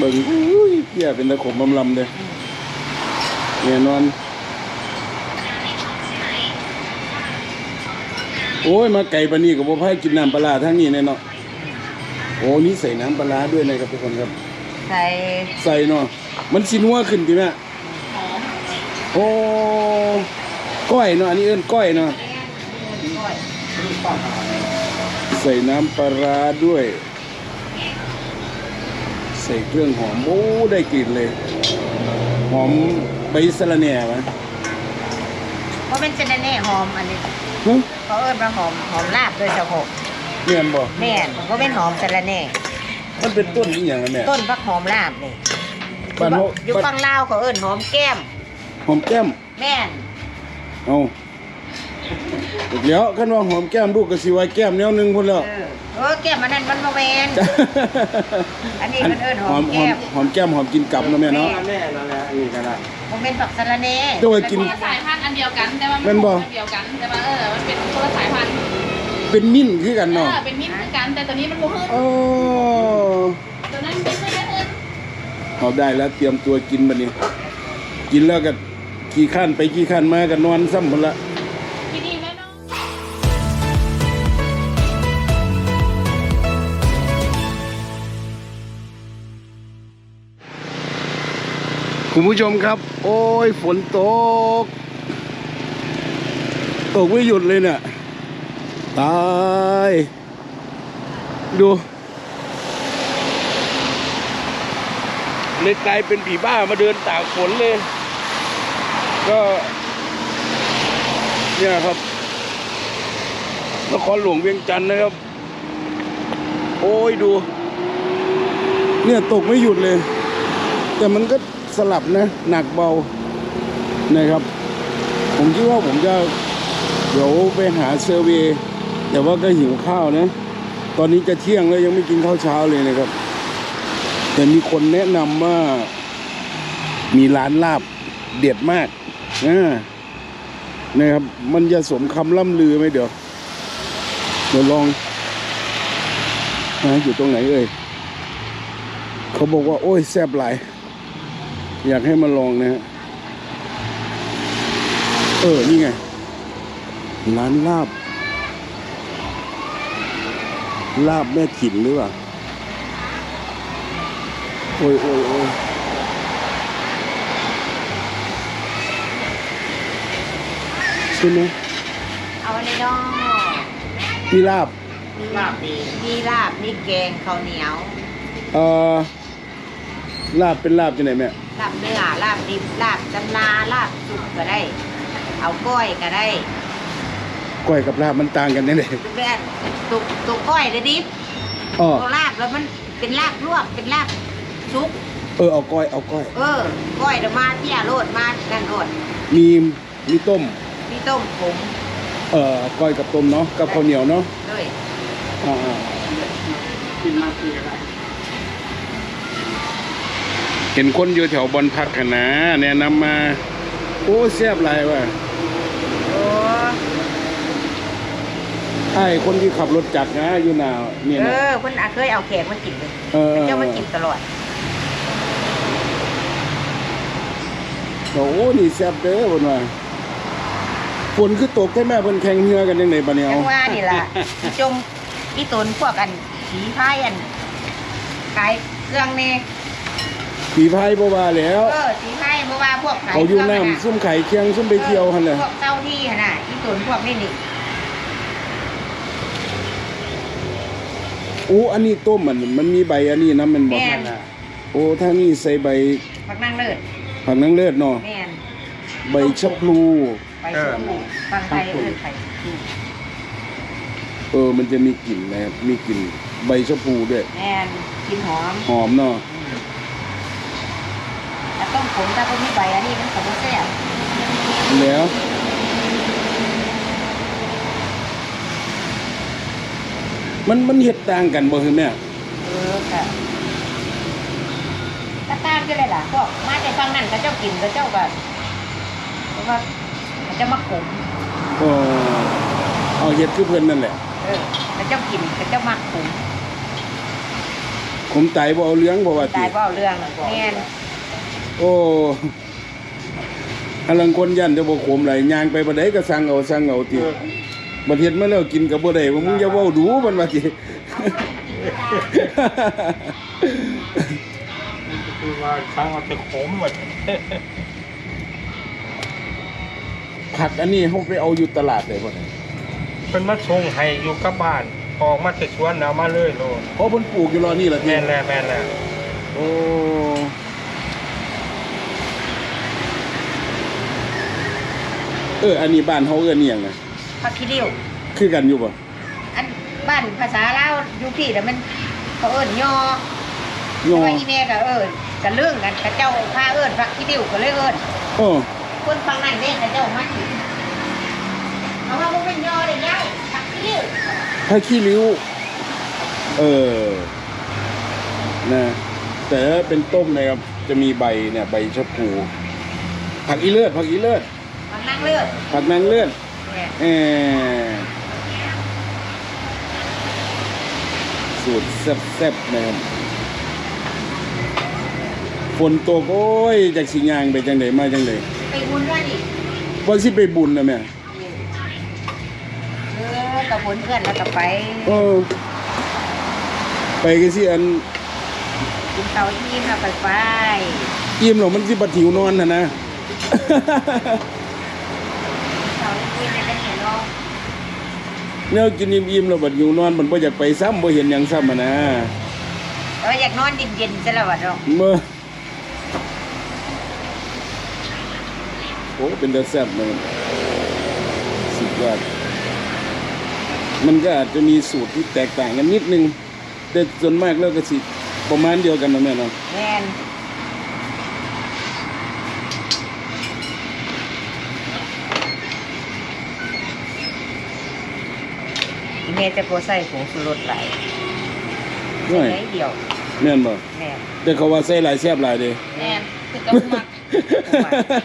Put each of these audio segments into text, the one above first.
เบิ่งอุ้ยเพี้ยเป็นตะขมลำลำเลยแน่นอน โอ้ย มาไก่ปานนี้กับพ่อพายกินน้ำปลาร้าทั้งนี้แน่เนาะโอ้นี่ใส่น้ำปลาร้าด้วยนะครับทุกคนครับ ใส่ใส่เนาะมันสินัวขึ้นดีไหมโอ้ก้อยเนาะอันนี้เอิ้นก้อยเนาะใส่น้ำปลาร้าด้วยใส่เครื่องหอมโอ้ได้กลิ่นเลย หอมใบสะระแหน่ไหมเพราะเป็นเจนเน่หอมอันนี้ฮะเขาเอิ้นว่าหอมหอมลาบโดยเฉพาะเนียนบ่แม่นเพราะเป็นหอมสะระแหน่มันเป็นต้นอีหยังอะแม่ต้นพักหอมลาบนี่บ้านเฮาอยู่ฝั่งลาวเขาเอิ้นหอมแก้ม หอมแก้ม แม่นเอาอีกแล้วคันว่าหอมแก้มลูกก็สิว่าแก้มแนวหนึงพุ่นแล้ว เออเออแก้มอันนั้นมันบ่แม่นอันนี้มันเอิ้นหอมแก้มหอมแก้มหอมกินกับเนาะแม่เนาะแน่นั่นแหละนี่ก็ได้บ่แม่นผักสะระแหน่โดยกินสายพันธุ์อันเดียวกันแต่ว่าแม่นบ่อันเดียวกันแต่ว่าเออมันเป็นคนละสายพันธุ์เป็นมิ้นคือกันเอเนาะอเป็นมิ้นท์เหมือนกันแต่ตัวนี้มันโมขึ้นโอ้ตัวนั้นมิ้นท์ไม่ได้ขึ้นเอาได้แล้วเตรียมตัวกินบัดนี้ กินแล้วก็ขี่ขั้านไปขี่ขั้านมาก็นอนซ้ำพุ่นละ คุณผู้ชมครับ โอ้ยฝนตก ตกไม่หยุดเลยเนี่ยตาย ดู เลยกลายเป็นผีบ้ามาเดินตากฝนเลย ก็ เนี่ยครับนครหลวงเวียงจันทร์นะครับ โอ้ยดู เนี่ยตกไม่หยุดเลย แต่มันก็ สลับนะหนักเบานะครับ ผมคิดว่าผมจะเดี๋ยวไปหาเซอร์เวย์แต่ว่าก็หิวข้าวนะ ตอนนี้จะเที่ยงแล้วยังไม่กินข้าวเช้าเลยนะครับ แต่มีคนแนะนำว่ามีร้านลาบเด็ดมากนะนะครับ มันจะสมคำล่ำลือไหมเดี๋ยว เดี๋ยวลองนะอยู่ตรงไหนเอ่ย เขาบอกว่า โอ้ยแซ่บหลาย อยากให้มาลองนะฮะ เออ นี่ไง ร้านลาบ ลาบแม่ถิ่นหรือเปล่า โอ้ยโอ้ยโอ้ยใช่ไหมเอาอันนี้เนาะมีลาบ ลาบมี มีลาบ มีแกงข้าวเหนียว เอ่อ ลาบเป็นลาบจะไหนแม่ ลาบเนื้อลาบดิบลาบจำนาลาบสุกก็ได้ เอาก้อยก็ได้ก้อยกับลาบมันต่างกันแน่เลยแม่นตุกตุกก้อยเลยดิบอ๋อเอาลาบแล้วมันเป็นลาบลวกเป็นลาบซุก เออเอาก้อยเอาก้อย เออก้อยเดี๋ยวมาเที่ยโรดมานั่นโรดมีมีต้ม มีต้มผม เอ่อก้อยกับต้มเนาะกับข้าวเหนียวเนาะด้วยอ่ากินมาทีก็ได้ๆ เห็นคนอยู่แถวบอนพักขนาแนะนำมา โอ้แซ่บหลายว่ะโอ้ไอ้คนที่ขับรถจักรนะอยู่หนาเนี่ยเอนะอเพิ่นอาเคยเอาแขกมากินเลยเออเจ้ามากินตลอดโอ้นี่แซ่บเด้อเพิ่นว่าฝนคือตกแต่แม่เพิ่นแข่งเรือกันจังไดบัดนี้จัเอางว่านี่ล่ะอีจมอีตนพวกอันผีพายอันขายเครื่องนี่ ผีพายบ่ว่าแล้ว เออสีพายบ่ว่าพวกขายเขาอยู่ครื่องน้ำซุ่มไข่เคียงซุ่มไปเที่ยวหั่นแหละพวกเจ้าที่หั่นน่ะอีตนพวกนี่นี่โอ้อันนี้ต้มมันมันมีใบอันนี้นะมันบ่แม่นโอ้ถ้านี่ใส่ใบผักนางเลิศผักนางเลิศเนาะแม่นใบชะพลู ไปชมฟังไทยเอิ้นไทยเออ มันจะมีกลิ่นนะครับมีกลิ่นใบชะพลูด้วยแม่นกินหอมหอมเนาะแต่ต้ม ผมถ้าบ่มีใบอันนี้มันก็บ่แซ่บแล้วมันมันเห็ดต่างกันบ่คือแม่เออค่ะก็ตามกันเลยล่ะพวกมาแต่ฟังนั่นก็เจ้ากินก็เจ้าก็เพราะว่าเขาจะมาขมเออเอาเห็ดคือเพิ่นนั่นแหละเออเขาเจ้ากินเขาเจ้ามาขมผมไตบ่เอาเลี้ยงบ่ว่าตาติยบ่เอาเรื่องแม่น โอ้อลังคนยันจะบ่ขมไหลย่างไปบ่ได้ก็สั่งเอาสั่งเอาติบัดเฮ็ดมาแล้วกินก็บ่ได้ว่ามึงอย่าเว้าดูมันว่าติคือว่าครั้งมันจะขมหมดผักอันนี้เฮาไปเอาอยู่ตลาดได้บ่เนี่ยเป็นมาส่งให้อยู่กับบ้านออกมาแต่สวนเอามาเลยโลดเพราะเพิ่นปลูกอยู่รอนี่ล่ะติแม่นแล้วแม่นแล้วโอ้ เอออันนี้บ้านเฮาเอิ้นอิหยังน่ะผักขี้ริ้วคือกันอยู่บ่อันบ้านภาษาลาวอยู่พี่แต่มันเขาเอิ้นยอยอแต่ว่าอีแม่ก็เอิ้นกันเรื่องกันกระเจ้าพาเอิ้นผักขี้ริ้วก็เลยเอิ้นโอ้คนฟังนั่นเด้กระเจ้ามากินเอาว่าบ่เป็นยอเลยยายผักขี้ริ้วถ้าขี้ริ้ว เออนะแต่ถ้าเป็นต้มนะครับจะมีใบเนี่ยใบชะพูผักอีเลือดผักอีเลือดผัก นางเลือดผักนางเลือดเนี่ยเออสูตรแซ่บๆนะครับฝนตกโอ้ยจากสิยางไปจังไดมาจังไดไปบุญด้วยดิว่าสิไปบุญนะแม่เออกับผลเพื่อนแล้วก็ไปเออไปกันสิอันกินเตาที่มาไปไปอิ่มหรอกมันสิบัดหิวนอนนะนะ เตาที่ในกันเห็นเนาะแนวกินอิ่มๆแล้วบัดหิวนอนมันบ่อยากไปซ้ำบ่เห็นหยังซ้ำอะนะเอออยากนอนเย็นๆจะละวัดเนาะเมื่อโอ้เป็นตาแซ่บเลยสุดยอดมันก็อาจจะมีสูตรที่แตกต่างกันนิดนึงแต่ส่วนมากแล้วก็สิประมาณเดียวกันนะแม่เนาะ แม่น อีเมจะโปรใส่ผงสุรสไหลายน้อยใส่เดียวแม่นบ่แม่นแต่เขาว่าใส่หลายแซ่บหลายเด้แอนคือกระมัก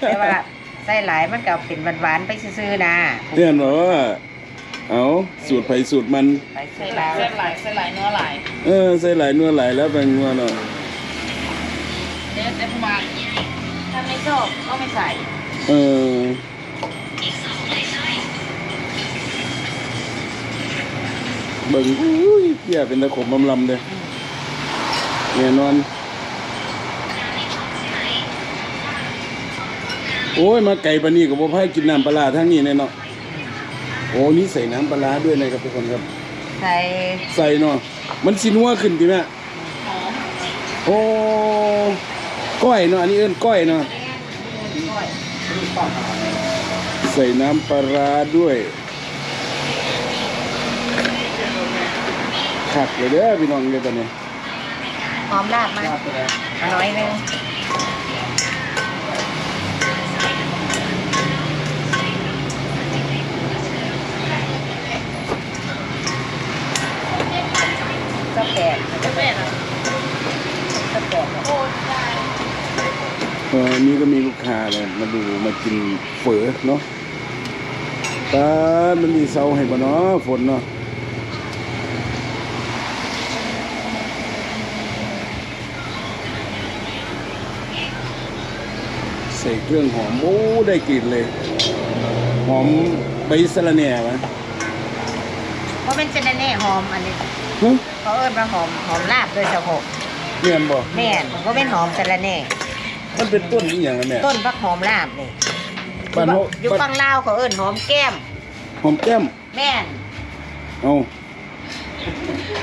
แต่ว่าใส่หลายมันก็เป็นหวานๆไปซื่อๆนะเนื่อนบอกว่า เอาสูตรไผสูตรมัน ไปใส่ใส่หหลาลายยใส่หลายใส่หลายเนื้อหลายเออใส่หลายนัวหลายแล้วแบ่งนัวเนาะเดี๋ยวแต่ประมาณถ้าไม่ชอบก็ไม่ใส่ เออ บิ่งอุ้ยเพี้ยเป็นตะขมลำลำเลยแน่นอน โอ้ย มาไก่ปานนี้กับพ่อพายกินน้ำปลาร้าทั้งนี้แน่เนาะโอ้นี่ใส่น้ำปลาร้าด้วยนะครับทุกคนครับ ใส่ ใส่เนาะมันสินัวขึ้นดีไหมหอมโอ้ก้อยเนาะอันนี้เอิ้นก้อยเนาะก้อยใส่น้ำปลาร้าด้วย ขัดเลยเด้อพี่น้องเลยตอนนี้หอมลาบมาน้อยหนึงก็แปดจะเป็นอะก็แปดโอ้ยได้เออนี่ก็มีลูกค้าเลยมาดูมากินเฝอเนาะตามันมีเสาให้บ่เนาะฝนเนาะ ใส่เครื่องหอมโอ้ได้กลิ่นเลย หอมใบสะระแหน่ไหมเพราะเป็นเจนแน่หอมอันนี้ฮะเขาเอิ้นว่าหอมหอมลาบโดยเฉพาะเนียนบ่แม่นเพราะเป็นหอมสะระแหน่มันเป็นต้นอีหยังอะแม่ต้นพักหอมลาบนี่บ้านเฮาอยู่ฝั่งลาวเขาเอิ้นหอมแก้มหอมแก้มแม่นเอา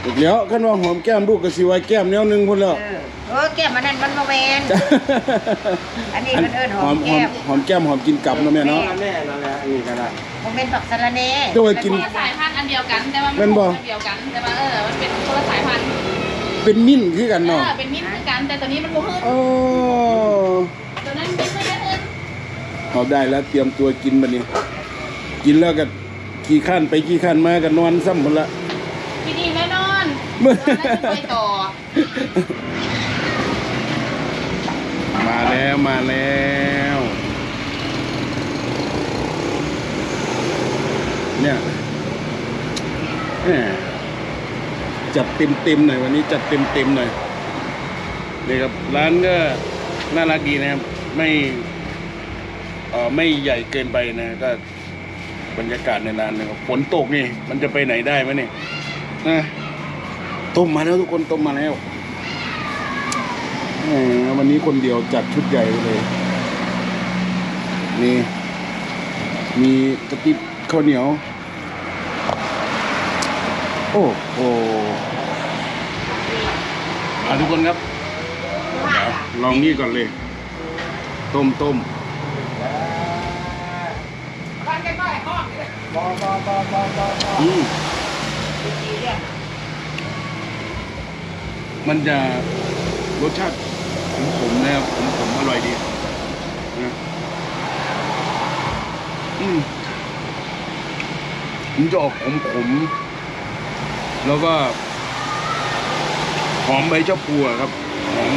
อีกแล้วคันว่าหอมแก้มลูกก็สิว่าแก้มแนวหนึงพุ่นแล้ว เออเออแก้มอันนั้นมันบ่แม่นอันนี้มันเอิ้นหอมแก้มหอมแก้มหอมกินกับเนาะแม่เนาะ แม่นั่นแหละอันนี้ก็ได้บ่แม่นผักสะระแหน่เดี๋ยวไว้กินคนละสายพันธุ์อันเดียวกัน แต่ว่าแม่มันนบ่ อันเดียวกัน แต่ว่าเออ มันเป็นคนละสายพันธุ์เป็นมิ้นคือกันเอเนาะอเป็นมิ้นท์คือกัน แต่ตัวนี้มันโมหึ่นโอ้ตัวนั้นมิ้นท์ไม่ได้หึ่นเอาได้แล้วเตรียมตัวกินบัดนี้ กินแล้วก็ขี่ขั้านไปขี่ขั้านมาก็นอนซ้ำพุ่นละพี่ดีแม่นอนเมื่อไปต่อมาแล้วมาแล้วเนี่ยแหมจัดเต็มเต็มๆหน่อยวันนี้จัดเต็มเต็มๆหน่อยนี่ครับร้านก็น่ารักดีนะครับไม่เอ่อไม่ใหญ่เกินไปนะก็บรรยากาศในร้านนะครับฝนตกนี่มันจะไปไหนได้ไหมเนี่ยนะ ต้มมาแล้วทุกคนต้มมาแล้ววันนี้คนเดียวจัดชุดใหญ่เลยนี่มีกระติบข้าวเหนียว โอ้โหทุกคนครับ ลองนี่ก่อนเลย ต้มต้มอืม มันจะรสชาติขมๆนะครับขมๆอร่อยดีนะอืมมันจะออกขมๆแล้วก็หอมใบชะพูอะครับหอม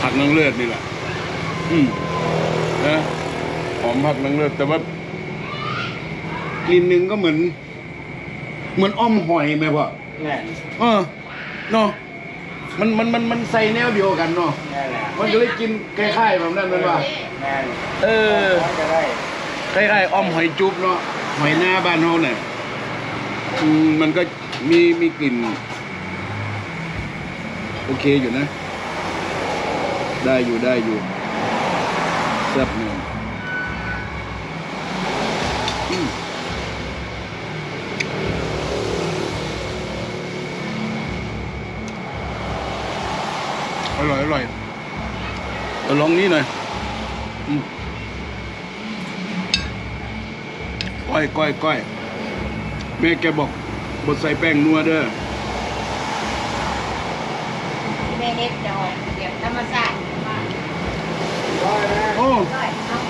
ผักนางเลือดนี่แหละ อืมนะหอมผักนางเลือดแต่ว่ากลิ่นหนึ่งก็เหมือน เหมือนอ้อมหอยไหมพ่อแน่เออเนาะ มันมันมันมันใส่แนวเดียวกันเนาะแน่แหละมันก็เลยกินคล้ายๆแบบนั้นเลยว่าแน่เออก็ได้คล้ายๆอ้อมหอยจุ๊บเนาะหอยหน้าบ้านเฮาเนี่ยอืมมันก็มีมีกลิ่น โอเคอยู่นะ ได้อยู่ได้อยู่แซ่บเนื้ออื ร่อยอร่อยเอาลองนี้หน่อยอืมก้อยก้อยก้อยแม่แกบอกบดใส่แป้งนัวเด้อแม่เฮ็ดดอกเดี๋ยวธรรมชาติโอ้ก้อยเนาะ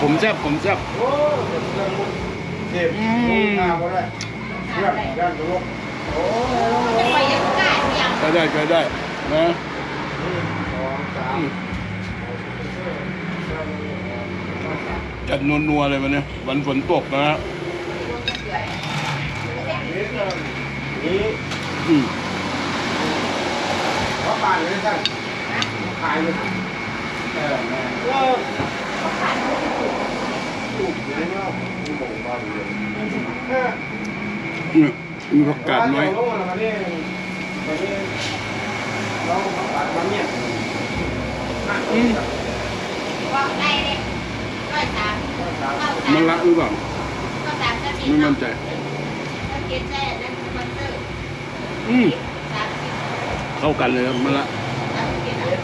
ผมแซ่บผมแซ่บโอ้เจ็บเรื่องมุกเจ็บมุกข้าวก็ได้เรื่องเรื่องตลกโอ้จะไปยังกล้าเสียงใช้ได้ใช้ได้ นะจัดนัวๆเลยวันนี้วันฝนตกนะฮะนี่อืมเขาปานเลยท่านขายเลยเออแม่เออลูกเลี้ยเนาะมีหมูมาเลยเออเนี่มีผักกาดน้อยลงม เนี่ยมาเราตัดมาเนี่ยอืมว่าได้เลยก้อยสามสามมันละหรือเปล่าเข้าสามจะมีไม่มั่นใจเกินแค่นั้นมันเตอร์อืมสามสิบเข้ากันเลยครับมันละสามสิบอะนะ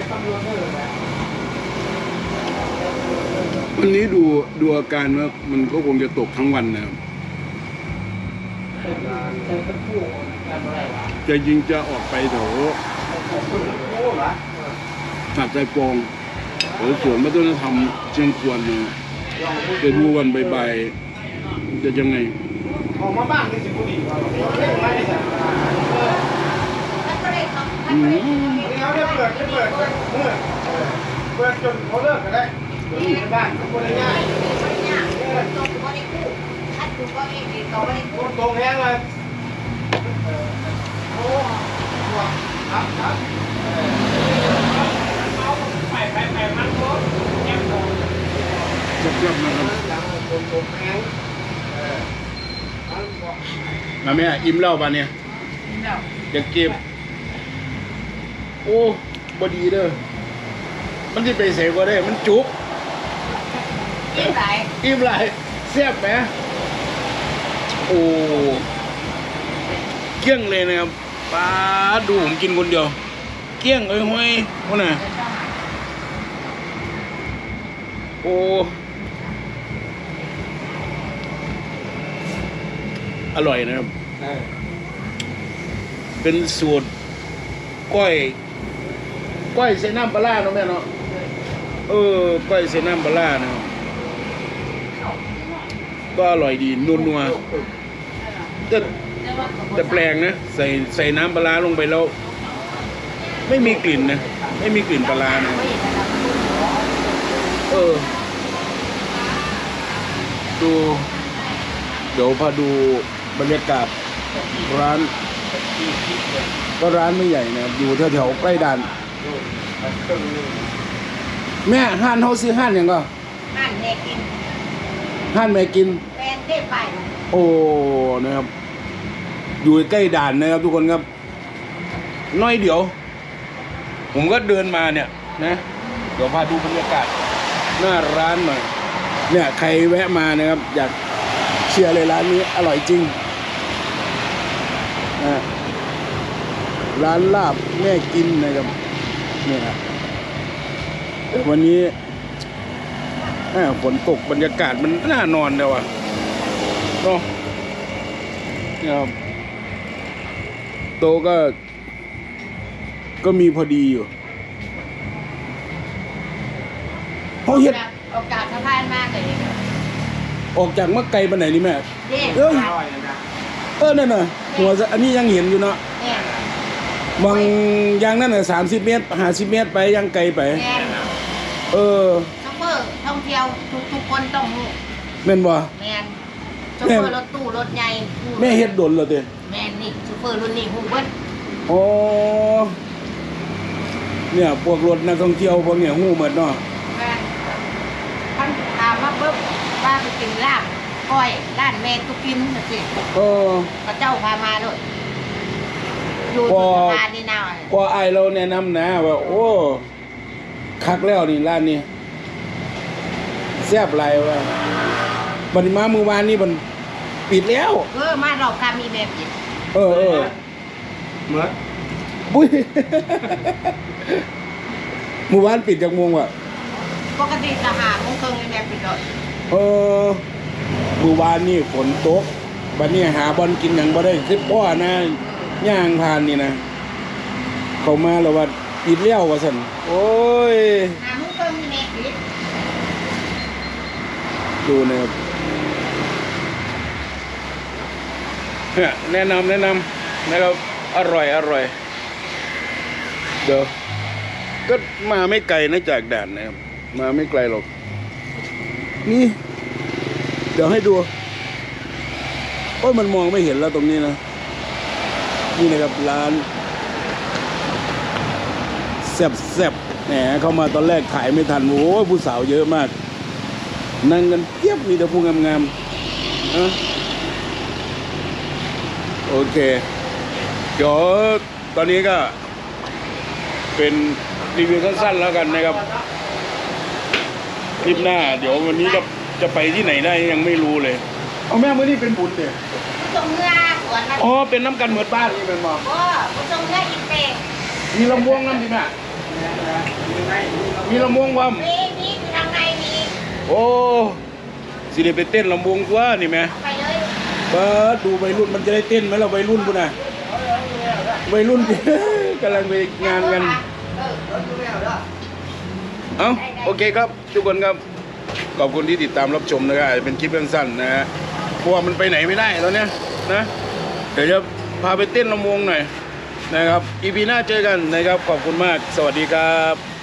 วั นนี้ดูดูอาการว่ามันก็คงจะตกทั้งวันนะครับจะยิงจะออกไปแถวหาดใจกองหรือสวนวัฒนธรรมเชียงควรเนี่ยจะดูวันบ่ายๆจะยังไงออกมาบ้านนี่สิบุรีว่าเล่นไม่ได้จ้ะมันก็เลยเขามันก็เลยเขานี่เขาได้เปิดได้เปิดเปิดเมื่อเปิดจนเขาเลิกก็ได้เดี๋ยวอยู่ใน บ้านคนง่ายไม่ากตัวกูก็ได้คู่ถ้ากูก็เองดีต่อไปโคตรตรงแห้งเลยโอ้ครับครับไปไปไปมันโคตรแห้งโคตรแซ่บนะครับหลังตรงตรงแห้งเออมันบอกมาแม่อิ่มแล้วป่ะเนี่ยเราอยากเก็บ โอ้บดีเด้อมันจะไปเสกว่าได้ มันจุก ยิ่งไหลอิ่มไรแซ่บไหมโอ้เกี้ยงเลยนะครับป้าดูผมกินคนเดียว เกี้ยงเอ้ยห้อยว่าน่ะโอ้อร่อยนะครับ เป็นสูตรก้อย ก้อยใส่น้ำปลาเนาะแม่เนาะ เออ ก้อยใส่น้ำปลาร้านะครับ ก็อร่อยดีนัวแต่แต่แปลงนะใส่ใส่น้ำปลาลงไปแล้ว ไม่มีกลิ่นนะ ไม่มีกลิ่นปลานะเออ ดู เดี๋ยวพาดูบรรยากาศร้าน ก็ร้านไม่ใหญ่นะอยู่แถวๆใกล้ด่านแม่ห้านเฮาซื้อห้านยังก็นั่นแน่กิน ห้านแม่กิน แฟนได้ไปโอ้นะครับ อยู่ใกล้ด่านนะครับ ทุกคนครับ น้อยเดี๋ยว ผมก็เดินมาเนี่ย นะเดี๋ยวพาดูบรรยากาศหน้าร้านหน่อยเนี่ยใครแวะมานะครับ อยากเชียร์เลยร้านนี้อร่อยจริงนะร้านลาบแม่กินนะครับเนี่ยนะวันนี้แหม่ ฝนตกบรรยากาศมันน่านอนเลยว่ะเนาะเนี่ยครับโตะก็ ก็มีพอดีอยู่เขาเห็ดโอกาสสะพานมากเลยออกจากมะไกลไปไหนนี่แม่เด้เอ้ยอร่อยนะเออนั่นน่ะหัวจะอันนี้ยังเห็นอยู่เนาะเนี่ยบางอยางนั่นน่ะสามสิบเมตรห้าสิบเมตรไปยังไกลไปแม่นเออ คนต้องรู้แม่นบ่แม่นช็อปเปอร์รถตู้รถใหญ่ฮู้แม่เฮ็ดดนเหรอเต้แม่นนี่ช็อปเปอร์รุ่นนี้ฮู้เบิดอ๋อเนี่ยพวกรถนักท่องเที่ยวพวกเนี่ยหู้หมดเนาะแม่นท่านถามว่าเบิ่ว่าไปกินลาบก้อยร้านแม่ตุกินน่ะสิเออพระเจ้าพามาด้วยอยู่พอที่สะพานนี่นาพอไอายเราแนะนำนะว่าโอ้คักแล้วนี่ร้านนี้ แซ่บหลายว่าบัดนี้มาเมื่อวานนี่มันปิดแล้ว เออมารอบคามีแม่ปิดเออเออเหมือนบุ้ยเมื่อวานปิดจากโมงวะปกติจะหาโมงครึ่งนี่แม่ปิดเลยเออเมื่อวานนี่ฝนตกบัดนี้หาบอลกินอย่างบ่ได้คือพ่อนะย่างผ่านนี่นะเขามาแล้วว่าปิดแล้วว่าสันโอ้ยหาโมงครึ่งนี่แม่ปิด ดูนะครับเนี่ยแนะนำแนะนำนะครับ อร่อยอร่อย เดี๋ยว ก็มาไม่ไกลนะจากด่านนะครับ มาไม่ไกลหรอก นี่ เดี๋ยวให้ดู โอ้ยมันมองไม่เห็นแล้วตรงนี้นะ นี่นะครับร้านแซ่บแซบๆแหมเข้ามาตอนแรกถ่ายไม่ทัน โอ้ยผู้สาวเยอะมาก นั่งกันเทียบมีแต่ผู้งามๆนะโอเค เดี๋ยวตอนนี้ก็ เป็นรีวิวสั้นๆแล้วกันนะครับ คลิปหน้า เดี๋ยววันนี้จะจะไปที่ไหนได้ยังไม่รู้เลย เอาแม่เมื่อนี้เป็นบุญเดียผู้ทรงเงือสวนมันอ๋อ เป็นน้ำกันเหมือนบ้านนี่เป็นมอก็ผู้ทรงเงืออีเปงมีลำวงน้ำดิแม่มีลำวงความ โอ้สิได้ไปเต้นลำวงตัวนี่แม่เอาไปเลยเปิดดูวัยรุ่นมันจะได้เต้นไหมเราวัยรุ่นปุ่นน่ะวัยรุ่น กำลังไปงานกัน เอ้าโอเคครับ ทุกคนครับ ขอบคุณที่ติดตามรับชมนะครับอาจจะเป็นคลิปสั้นๆนะฮะเพราะว่ามันไปไหนไม่ได้ตอนเนี้ยนะ เดี๋ยวจะพาไปเต้นลำวงหน่อยนะครับอีพีหน้าเจอกันนะครับ ขอบคุณมาก สวัสดีครับ